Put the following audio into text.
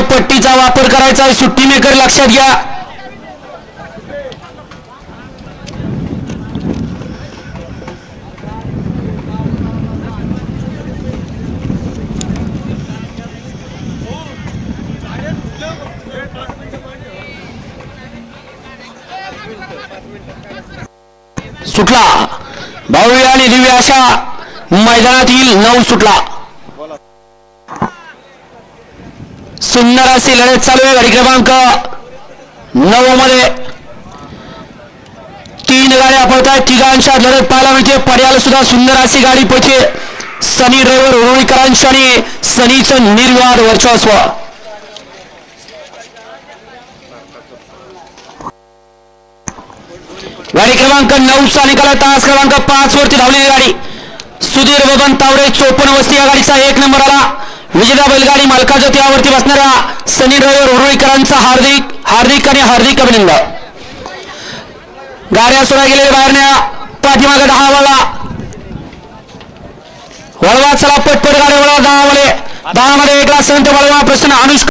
आहे पट्टीचा वापर करायचा आहे. सुट्टी मेकर लक्षात घ्या. सुटला. भव्य आणि दिव्या अशा मैदानातील नऊ सुटला. सुंदर अशी लढत चालू आहे गाडी क्रमांक नऊ मध्ये. तीन गाड्या पळत आहेत तिघांच्या लढत पाहायला मिळते. पर्याला सुद्धा सुंदर अशी गाडी पळते. सनी ड्रायव्हर उरुळीकरांची आणि सनीचं निर्वाद वर्चस्व. गाडी क्रमांक नऊ चा निकाल तास क्रमांक पाच वरती धावलेली गाडी. सुधीर बबन तावडे चोपन्न वस्ती या गाडीचा एक नंबर आला. विजेता बैलगाडी मालकाच्या त्यावरती बसणाऱ्या सनी ड्रायव्हर उरुळीकरांचा हार्दिक हार्दिक आणि हार्दिक अभिनंदन. गाड्या सोडा गेलेल्या बाहेरण्या पाठीमागे दहा वळला वळवा चला पटपट गाड्या वळवा दहा वळे. दहा मध्ये एकला संत वळवा प्रश्न अनुष्का